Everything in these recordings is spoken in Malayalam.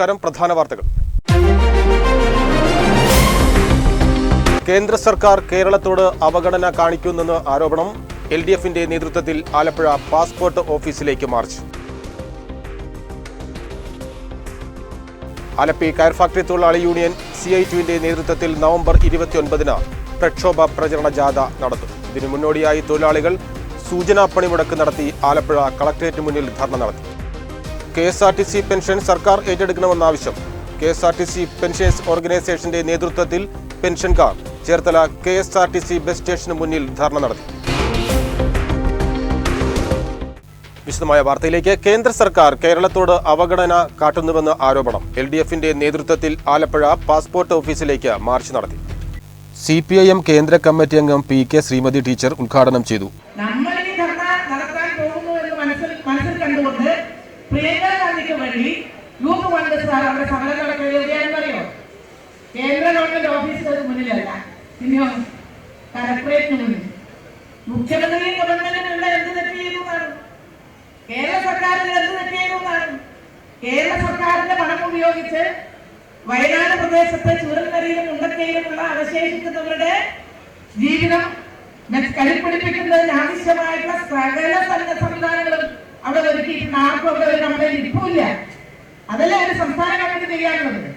നമസ്കാരം. പ്രധാന വാർത്തകൾ. കേന്ദ്ര സർക്കാർ കേരളത്തോട് അവഗണന കാണിക്കുന്നെന്ന് ആരോപണം എൽ ഡി എഫിന്റെ നേതൃത്വത്തിൽ ആലപ്പുഴ പാസ്പോർട്ട് ഓഫീസിലേക്ക് മാർച്ച്. ആലപ്പി കയർ ഫാക്ടറി തൊഴിലാളി യൂണിയൻ സി ഐ ടുവിന്റെ നേതൃത്വത്തിൽ നവംബർ ഇരുപത്തിയൊൻപതിന് പ്രക്ഷോഭ പ്രചരണ ജാഥ നടത്തും ഇതിനു മുന്നോടിയായി തൊഴിലാളികൾ സൂചനാ പണിമുടക്ക് നടത്തി ആലപ്പുഴ കളക്ടറേറ്റ് മുന്നിൽ ധർണ നടത്തി. K S R T C pension സർക്കാർ ഏറ്റെടുക്കണമെന്ന ആവശ്യം. K S R T C pensioners ഓർഗനൈസേഷന്റെ നേതൃത്വത്തിൽ പെൻഷൻകാർ Cherthala K S R T C bus സ്റ്റേഷന് മുന്നിൽ ധർണ നടത്തി. വിശദമായ വാർത്തയിലേക്ക് കേന്ദ്ര സർക്കാർ കേരളത്തോട് അവഗണന കാട്ടുന്നുവെന്ന് ആരോപണം. എൽ ഡി എഫിന്റെ നേതൃത്വത്തിൽ ആലപ്പുഴ പാസ്പോർട്ട് ഓഫീസിലേക്ക് മാർച്ച് നടത്തി. സി പി ഐ എം കേന്ദ്ര കമ്മിറ്റി അംഗം പി കെ ശ്രീമതി ടീച്ചർ ഉദ്ഘാടനം ചെയ്തു. പ്രിയങ്ക ഗാന്ധിക്ക് വേണ്ടി യൂത്ത് കോൺഗ്രസ് എഴുതിയാണെന്ന് അറിയോ കേന്ദ്ര ഗവൺമെന്റ് ഓഫീസുകൾക്ക് മുന്നിലല്ല. പിന്നെയോ? കലക്ടറേറ്റിന് മുന്നിൽ. മുഖ്യമന്ത്രിയും ഗവൺമെന്റിനും എന്ത് എന്നാണ് കേരള സർക്കാരിന് എന്ത് തെറ്റ് എന്നാണ് കേരള സർക്കാരിന്റെ പണം ഉപയോഗിച്ച് വയനാട് പ്രദേശത്തെ ചുരൽക്കരയിലും ഉണ്ടക്കയിലുമുള്ള അവശേഷിക്കുന്നവരുടെ ജീവിതം കരിപ്പിടിപ്പിക്കുന്നതിന് ആവശ്യമായിട്ടുള്ള സകല സന്ന സംവിധാനങ്ങളും അവിടെ ഒരുക്കിയിട്ടുണ്ട്. ആർക്കും അവിടെ ഒരു നമ്മുടെ ഇരിപ്പില്ല അതല്ലേ അവർ സംസ്ഥാന ഗവൺമെന്റ് ചെയ്യാനുള്ളത്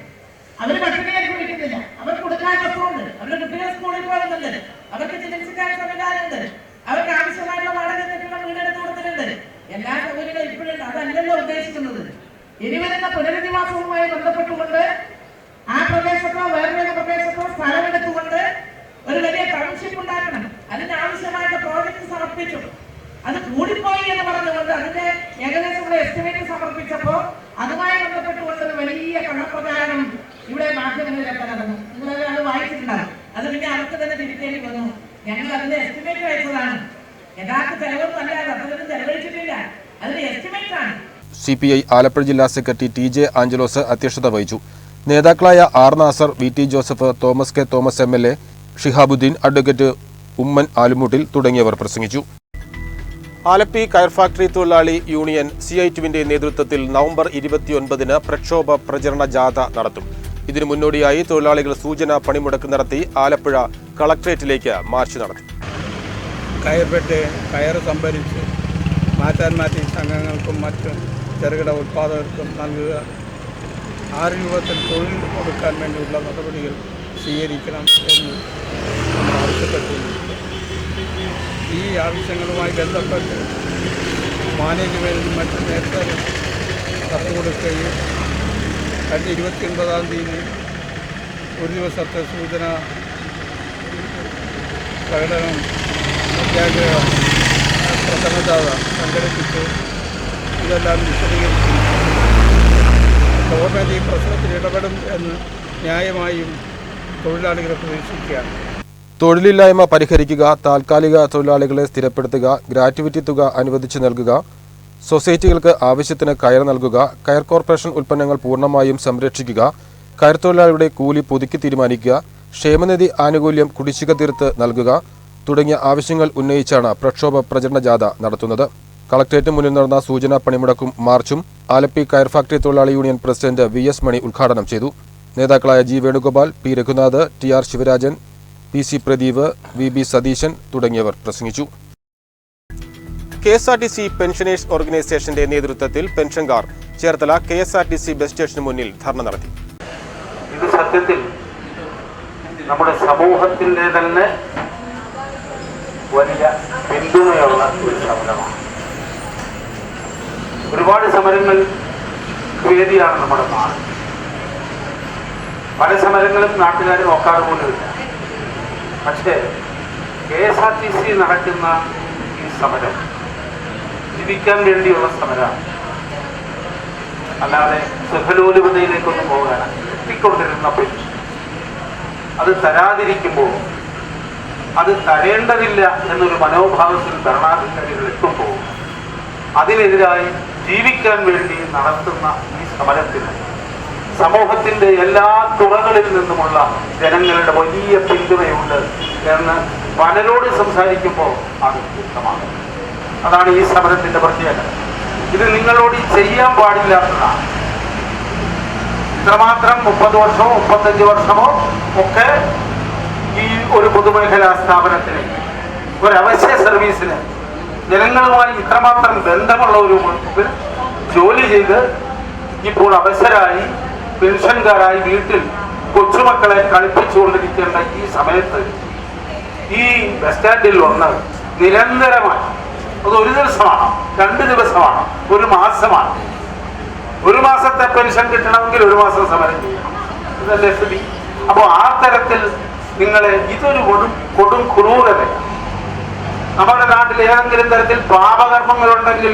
അവർ പട്ടിണിയെ വിളിക്കുന്നില്ല. അവർ കൊടുക്കാൻ വസ്തുണ്ട് അവരുടെ കുട്ടികൾ സ്കൂളിൽ പോകുന്നുണ്ട്. അവർക്ക് ചികിത്സിക്കാൻ സംവിധാനമുണ്ട് അവർക്ക് ആവശ്യമായിട്ടുള്ള വാടക കെട്ടിടം വീടെടുത്ത് കൊടുത്തിട്ടുണ്ട്. എല്ലാ സൗകര്യങ്ങളും ഇപ്പോഴുണ്ട്. അതല്ലല്ലോ ഉദ്ദേശിക്കുന്നത്. ഇനി വരുന്ന പുനരധിവാസവുമായി ബന്ധപ്പെട്ടുകൊണ്ട് ആ പ്രദേശത്തോ വേറെ പ്രദേശത്തോ സ്ഥലമെടുത്തുകൊണ്ട് ഒരു വലിയ ടൗൺഷിപ്പ് ഉണ്ടാക്കണം അതിന് ആവശ്യമായിട്ട് പ്രോജക്ട് സമർപ്പിച്ചു അത് കൂടിപ്പോയി എന്ന് പറഞ്ഞുകൊണ്ട് അതിന്റെ ഏകദേശം എസ്റ്റിമേറ്റ് സമർപ്പിച്ചപ്പോ അതുമായി ബന്ധപ്പെട്ടുകൊണ്ട് ഒരു വലിയ കള്ളപ്രചാരണം ഇവിടെ മാധ്യമങ്ങളിലൊക്കെ നടന്നു നിങ്ങളത് അത് വായിച്ചിട്ടുണ്ടാകും അത് പിന്നെ അവർക്ക് തന്നെ തിരിച്ചേണ്ടി വന്നു ഞങ്ങൾ അതിന്റെ എസ്റ്റിമേറ്റ് അയച്ചതാണ് യഥാർത്ഥ ചെലവൊന്നും അല്ലാതെ അത്രയൊന്നും ചെലവഴിച്ചിട്ടില്ല. അതിന്റെ എസ്റ്റിമേറ്റ് ആണ്. സി പി ഐ ആലപ്പുഴ ജില്ലാ സെക്രട്ടറി ടി ജെ ആഞ്ചലോസ് അധ്യക്ഷത വഹിച്ചു. നേതാക്കളായ R Nasar V T Joseph Thomas K Thomas M L A Shihabuddin advocate Oommen Alumoottil തുടങ്ങിയവർ പ്രസംഗിച്ചു. ആലപ്പി കയർ ഫാക്ടറി തൊഴിലാളി യൂണിയൻ സി ഐ ടുവിന്റെ നേതൃത്വത്തിൽ നവംബർ ഇരുപത്തിയൊൻപതിന് പ്രക്ഷോഭ പ്രചരണ ജാഥ നടത്തും. ഇതിനു മുന്നോടിയായി തൊഴിലാളികൾ സൂചന പണിമുടക്ക് നടത്തി ആലപ്പുഴ കളക്ട്രേറ്റിലേക്ക് മാർച്ച് നടത്തി. കയർപെട്ട് കയർ സംഭരിച്ച് മാറ്റാൻ മാറ്റി സംഘങ്ങൾക്കും മറ്റും ചെറുകിട ഉത്പാദകർക്കും നൽകുക. ആ രൂപത്തിൽ തൊഴിൽ കൊടുക്കാൻ വേണ്ടിയുള്ള നടപടികൾ സ്വീകരിക്കണം എന്ന് നമ്മൾ ആവശ്യപ്പെട്ടിട്ടുണ്ട് ഈ ആവശ്യങ്ങളുമായി ബന്ധപ്പെട്ട് മാനേജ്മെന്റിനും മറ്റ് നേരത്തെ കത്ത് കൊടുക്കുകയും കഴിഞ്ഞ ഇരുപത്തി ഒൻപതാം തീയതി ഒരു ദിവസത്തെ സൂചന പ്രകടനം സത്യാഗ്രഹം പ്രഥമജാഥ സംഘടിപ്പിച്ചു ഇതെല്ലാം വിശദീകരിച്ചു ഗവൺമെന്റ് ഈ പ്രശ്നത്തിൽ ഇടപെടും എന്ന് ന്യായമായും തൊഴിലാളികളെ പ്രതീക്ഷിക്കുകയാണ്. തൊഴിലില്ലായ്മ പരിഹരിക്കുക താൽക്കാലിക തൊഴിലാളികളെ സ്ഥിരപ്പെടുത്തുക ഗ്രാറ്റുവിറ്റി തുക അനുവദിച്ചു നൽകുക സൊസൈറ്റികൾക്ക് ആവശ്യത്തിന് കയർ നൽകുക കയർ കോർപ്പറേഷൻ ഉൽപ്പന്നങ്ങൾ പൂർണമായും സംരക്ഷിക്കുക കയർ തൊഴിലാളിയുടെ കൂലി പുതുക്കി തീരുമാനിക്കുക ക്ഷേമനിധി ആനുകൂല്യം കുടിശ്ശിക തീർത്ത് നൽകുക തുടങ്ങിയ ആവശ്യങ്ങൾ ഉന്നയിച്ചാണ് പ്രക്ഷോഭ പ്രചരണ ജാഥ നടത്തുന്നത്. കളക്ടറേറ്റിന് മുന്നിൽ നടന്ന സൂചനാ പണിമുടക്കും മാർച്ചും ആലപ്പി കയർ ഫാക്ടറി തൊഴിലാളി union president V S Mani ഉദ്ഘാടനം ചെയ്തു. നേതാക്കളായ G Venugopal P Raghunath T R Sivarajan P C Pradeep V B Satheesan തുടങ്ങിയവർ പ്രസംഗിച്ചു. K S R T C pensioners ഓർഗനൈസേഷന്റെ നേതൃത്വത്തിൽ പെൻഷൻകാർ Cherthala K S R T C bus സ്റ്റേഷന് മുന്നിൽ ധർണ നടത്തി. ഇത് സത്യത്തിൽ നമ്മുടെ സമൂഹത്തിന്റെ തന്നെ വലിയ പിന്തുണയുള്ള ഒരു സമരമാണ്. ഒരുപാട് സമരങ്ങൾ വേദിയാണ് നമ്മുടെ നാട്. പല സമരങ്ങളും നാട്ടുകാർ നോക്കാറ് പോലുമില്ല. പക്ഷേ K S R T C നടക്കുന്ന ഈ സമരം ജീവിക്കാൻ വേണ്ടിയുള്ള സമരമാണ്. അല്ലാതെ സുഖലോലുപതയിലേക്കൊന്നും പോകാനാണ് എത്തിക്കൊണ്ടിരുന്ന പെൻഷൻ അത് തരാതിരിക്കുമ്പോൾ അത് തരേണ്ടതില്ല എന്നൊരു മനോഭാവത്തിൽ ഭരണാധികാരികൾ എത്തുമ്പോൾ അതിനെതിരായി ജീവിക്കാൻ വേണ്ടി നടത്തുന്ന ഈ സമരത്തിന് സമൂഹത്തിന്റെ എല്ലാ തുറകളിൽ നിന്നുമുള്ള ജനങ്ങളുടെ വലിയ പിന്തുണയുണ്ട് എന്ന് പലരോട് സംസാരിക്കുമ്പോൾ അത് വ്യക്തമാണ്. അതാണ് ഈ സമരത്തിന്റെ പ്രത്യേകത. ഇത് നിങ്ങളോട് ചെയ്യാൻ പാടില്ലാത്തതാണ് ഇത്രമാത്രം മുപ്പത് വർഷമോ മുപ്പത്തഞ്ച് വർഷമോ ഒക്കെ ഈ ഒരു പൊതുമേഖലാ സ്ഥാപനത്തിന് ഒരു അവശ്യ സർവീസിന് ജനങ്ങളുമായി ഇത്രമാത്രം ബന്ധമുള്ള ഒരു മുൻപിൽ ജോലി ചെയ്ത് ഇപ്പോൾ അവസരായി പെൻഷൻകാരായി വീട്ടിൽ കൊച്ചുമക്കളെ കളിപ്പിച്ചുകൊണ്ടിരിക്കേണ്ട ഈ സമയത്ത് ഈ ബസ് സ്റ്റാൻഡിൽ വന്ന് നിരന്തരമായി അത് ഒരു ദിവസമാണ് രണ്ട് ദിവസമാണ് ഒരു മാസമാണ് ഒരു മാസത്തെ പെൻഷൻ കിട്ടണമെങ്കിൽ ഒരു മാസം സമരം ചെയ്യണം. ഇതല്ലേ സ്ഥിതി? അപ്പോൾ ആ തരത്തിൽ നിങ്ങളെ ഇതൊരു കൊടും കൊടും ക്രൂരതയാണ് നമ്മുടെ നാട്ടിൽ ഏതെങ്കിലും തരത്തിൽ പാപകർമ്മങ്ങളുണ്ടെങ്കിൽ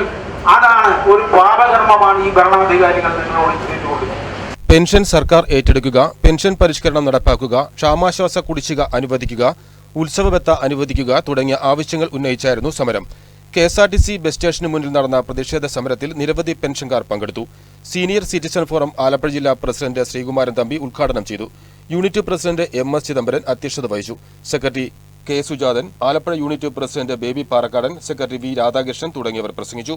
അതാണ് ഒരു പാപകർമ്മമാണ് ഈ ഭരണാധികാരികൾ നിങ്ങളോട് ചെയ്തുകൊണ്ടിരിക്കുന്നത് പെൻഷൻ സർക്കാർ ഏറ്റെടുക്കുക പെൻഷൻ പരിഷ്കരണം നടപ്പാക്കുക ക്ഷാമാശ്വാസ കുടിശ്ശിക അനുവദിക്കുക ഉത്സവബത്ത അനുവദിക്കുക തുടങ്ങിയ ആവശ്യങ്ങൾ ഉന്നയിച്ചായിരുന്നു സമരം. K S R T C bus സ്റ്റേഷന് മുന്നിൽ നടന്ന പ്രതിഷേധ സമരത്തിൽ നിരവധി പെൻഷൻകാർ പങ്കെടുത്തു. സീനിയർ സിറ്റിസൺ ഫോറം ആലപ്പുഴ ജില്ലാ പ്രസിഡന്റ് ശ്രീകുമാരൻ തമ്പി ഉദ്ഘാടനം ചെയ്തു. Unit president M S Chidambaran അധ്യക്ഷത വഹിച്ചു. Secretary K Sujathan Alappuzha unit president Baby Parakkadan secretary V Radhakrishnan തുടങ്ങിയവർ പ്രസംഗിച്ചു.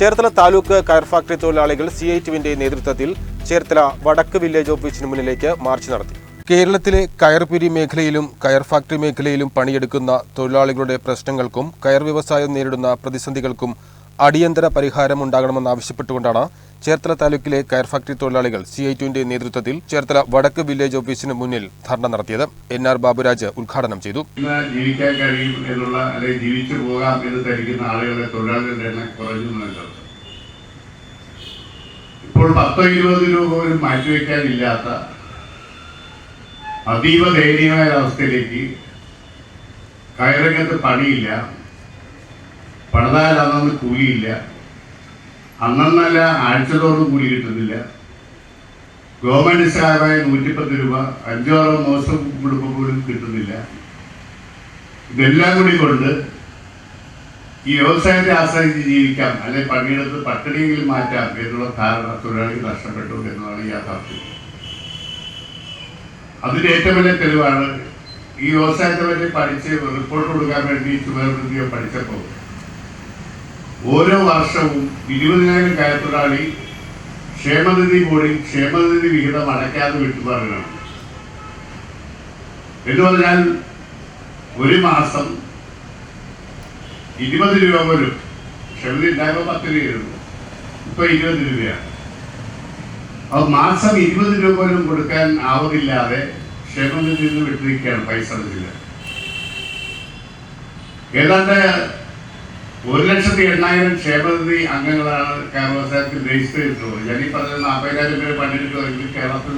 ചേർത്തല താലൂക്ക് കയർ ഫാക്ടറി തൊഴിലാളികൾ സി ഐ ടിവിന്റെ നേതൃത്വത്തിൽ ചേർത്തല വടക്ക് വില്ലേജ് ഓഫീസിന് മുന്നിലേക്ക് മാർച്ച് നടത്തി. കേരളത്തിലെ കയർപിരി മേഖലയിലും കയർ ഫാക്ടറി മേഖലയിലും പണിയെടുക്കുന്ന തൊഴിലാളികളുടെ പ്രശ്നങ്ങൾക്കും കയർ വ്യവസായം നേരിടുന്ന പ്രതിസന്ധികൾക്കും അടിയന്തര പരിഹാരം ഉണ്ടാകണമെന്നാവശ്യപ്പെട്ടുകൊണ്ടാണ് ചേർത്തല താലൂക്കിലെ കയർ ഫാക്ടറി തൊഴിലാളികൾ സി ഐ ടുവിന്റെ നേതൃത്വത്തിൽ ചേർത്തല വടക്ക് വില്ലേജ് ഓഫീസിന് മുന്നിൽ ധർണ നടത്തിയത്. എൻ ആർ ബാബുരാജ് ഉദ്ഘാടനം ചെയ്തു. ജീവിക്കാൻ ഇപ്പോൾ പത്തോ ഇരുപത് രൂപ പോലും മാറ്റിവെക്കാനില്ലാത്ത അതീവ ദയനീയമായ അവസ്ഥയിലേക്ക് കയറങ്ങത്ത് പണിയില്ല. പണിതാൽ അന്നന്ന് കൂലിയില്ല. അന്നല്ല ആഴ്ചതോറും കൂലി കിട്ടുന്നില്ല. ഗവൺമെന്റ് സഹായമായ നൂറ്റിപ്പത്ത് രൂപ അഞ്ചോ ആറോ മാസം കുടുംബം പോലും കിട്ടുന്നില്ല. ഇതെല്ലാം കൂടി കൊണ്ട് ഈ വ്യവസായത്തെ ആശ്രയിച്ച് ജീവിക്കാം അല്ലെങ്കിൽ പണിയെടുത്ത് പട്ടിണിയെങ്കിലും മാറ്റാം എന്നുള്ള ധാരണ തൊഴിലാളികൾ നഷ്ടപ്പെട്ടു എന്നതാണ് യാഥാർത്ഥ്യം. അതിന്റെ ഏറ്റവും വലിയ തെളിവാണ് ഈ വ്യവസായത്തെ പറ്റി പഠിച്ച് റിപ്പോർട്ട് കൊടുക്കാൻ വേണ്ടി ചുമതല പഠിച്ചപ്പോൾ. ഓരോ വർഷവും ഇരുപതിനായിരം കയത്തൊരാളി ക്ഷേമനിധി കൂടി ക്ഷേമനിധി വിഹിതം അടയ്ക്കാതെ വിട്ടുപറയണം എന്ന് പറഞ്ഞാൽ ഒരു മാസം ഇരുപത് രൂപ വരും ക്ഷമതി ഉണ്ടായപ്പോൾ പത്ത് രൂപയായിരുന്നു ഇപ്പൊ ഇരുപത് രൂപയാണ്. അത് മാസം ഇരുപത് രൂപ പോലും കൊടുക്കാൻ ആവില്ലാതെ ക്ഷേമത്തിൽ നിന്ന് വിട്ടിരിക്കുകയാണ് പൈസ ഏതാണ്ട് ഒരു ലക്ഷത്തി എണ്ണായിരം ക്ഷേമനിധി അംഗങ്ങളാണ് കേരളത്തിൽ രജിസ്റ്റർ ചെയ്തിട്ടുള്ളത് ഞാൻ ഈ പറഞ്ഞ നാൽപ്പതിനായിരം പേര് പണിയെടുക്കുമെങ്കിൽ കേരളത്തിൽ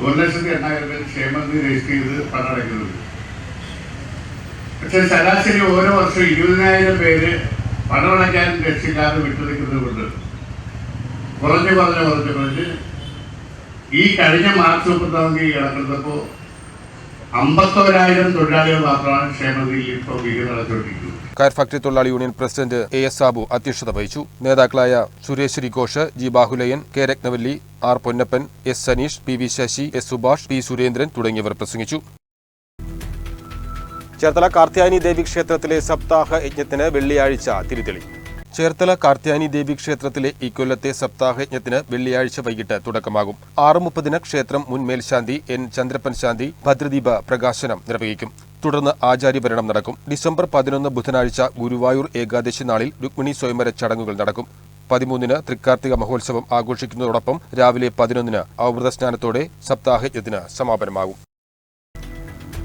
ഒരു ലക്ഷത്തി എണ്ണായിരം പേര് ക്ഷേമനിധി രജിസ്റ്റർ ചെയ്ത് പണടയ്ക്കുന്നുണ്ട് പക്ഷെ ശരാശരി ഓരോ വർഷവും ഇരുപതിനായിരം പേര് പണമടയ്ക്കാൻ രക്ഷിക്കാതെ വിട്ടുനിൽക്കുന്നത് കൊണ്ട് കുറഞ്ഞു കുറഞ്ഞു കുറഞ്ഞു കുറഞ്ഞ് ഈ കഴിഞ്ഞ മാർച്ച് മുപ്പത്താം തീയതി അമ്പത്തോരായിരം തൊഴിലാളികൾ മാത്രമാണ് ക്ഷേമനിധിയിൽ ഇപ്പോൾ വിഹിതം കയർ ഫാക്ടറി തൊഴിലാളി union president A S Sabu അധ്യക്ഷത വഹിച്ചു. നേതാക്കളായ Suresh Ghosh G Bahuleyan K Rathnavalli R Ponnappan S Saneesh P V Sasi S Subhash P Surendran തുടങ്ങിയവർ പ്രസംഗിച്ചു. ചേർത്തല കാർത്യായനി ദേവി ക്ഷേത്രത്തിലെ സപ്താഹ യജ്ഞത്തിന് വെള്ളിയാഴ്ച തിരിതെളി ചേർത്തല കാർത്യാനി ദേവി ക്ഷേത്രത്തിലെ ഇക്കൊല്ലത്തെ സപ്താഹയജ്ഞത്തിന് വെള്ളിയാഴ്ച വൈകിട്ട് തുടക്കമാകും. ആറ് മുപ്പതിന് ക്ഷേത്രം മുൻ മേൽശാന്തി എൻ ചന്ദ്രപ്പൻ ശാന്തി ഭദ്രദീപ പ്രകാശനം നിർവഹിക്കും. തുടർന്ന് ആചാര്യഭരണം നടക്കും. ഡിസംബർ പതിനൊന്ന് ബുധനാഴ്ച ഗുരുവായൂർ ഏകാദശി നാളിൽ രുക്മിണി സ്വയംവര ചടങ്ങുകൾ നടക്കും. പതിമൂന്നിന് തൃക്കാർത്തിക മഹോത്സവം ആഘോഷിക്കുന്നതോടൊപ്പം രാവിലെ പതിനൊന്നിന് അവൃത സ്നാനത്തോടെ സപ്താഹയജ്ഞത്തിന് സമാപനമാകും.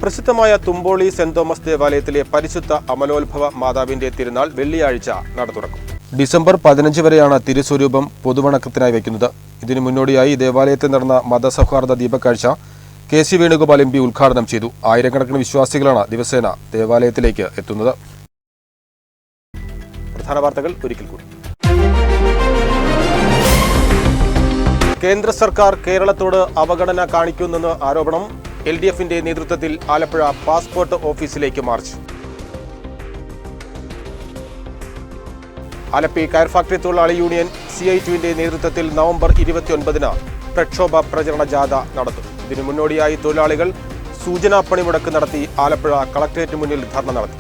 പ്രസിദ്ധമായ തുമ്പോളി സെന്റ് തോമസ് ദേവാലയത്തിലെ പരിശുദ്ധ അമലോത്ഭവ മാതാവിന്റെ തിരുനാൾ വെള്ളിയാഴ്ച നട തുറക്കും. ഡിസംബർ പതിനഞ്ച് വരെയാണ് തിരുസ്വരൂപം പൊതുവണക്കത്തിനായി വയ്ക്കുന്നത് ഇതിനു മുന്നോടിയായി ദേവാലയത്തിൽ നടന്ന മതസൗഹാർദ്ദ ദീപക്കാഴ്ച K C Venugopal M P ഉദ്ഘാടനം ചെയ്തു. ആയിരക്കണക്കിന് വിശ്വാസികളാണ് ദിവസേന ദേവാലയത്തിലേക്ക് എത്തുന്നത്. വാർത്തകൾ കേന്ദ്ര സർക്കാർ കേരളത്തോട് അവഗണന കാണിക്കുന്നെന്ന് ആരോപണം എൽ ഡി എഫിന്റെ നേതൃത്വത്തിൽ ആലപ്പുഴ പാസ്പോർട്ട് ഓഫീസിലേക്ക് മാർച്ച്. ആലപ്പി കയർ ഫാക്ടറി തൊഴിലാളി യൂണിയൻ സി ഐ ടുവിന്റെ നേതൃത്വത്തിൽ നവംബർ ഇരുപത്തിയൊൻപതിന് പ്രക്ഷോഭ പ്രചരണ ജാഥ നടത്തും ഇതിനു മുന്നോടിയായി തൊഴിലാളികൾ സൂചനാ പണിമുടക്ക് നടത്തി ആലപ്പുഴ കളക്ടറേറ്റ് മുന്നിൽ ധർണ നടത്തി.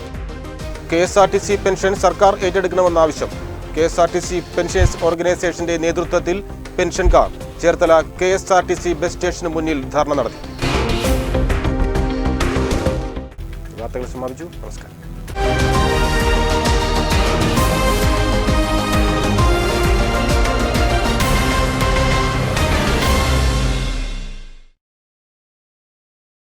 K S R T C pension സർക്കാർ ഏറ്റെടുക്കണമെന്ന ആവശ്യം. K S R T C pensioners ഓർഗനൈസേഷന്റെ നേതൃത്വത്തിൽ പെൻഷൻകാർ Cherthala K S R T C bus സ്റ്റേഷന് മുന്നിൽ ധർണ നടത്തി. വാർത്തകൾ സമാപിച്ചു. നമസ്കാരം.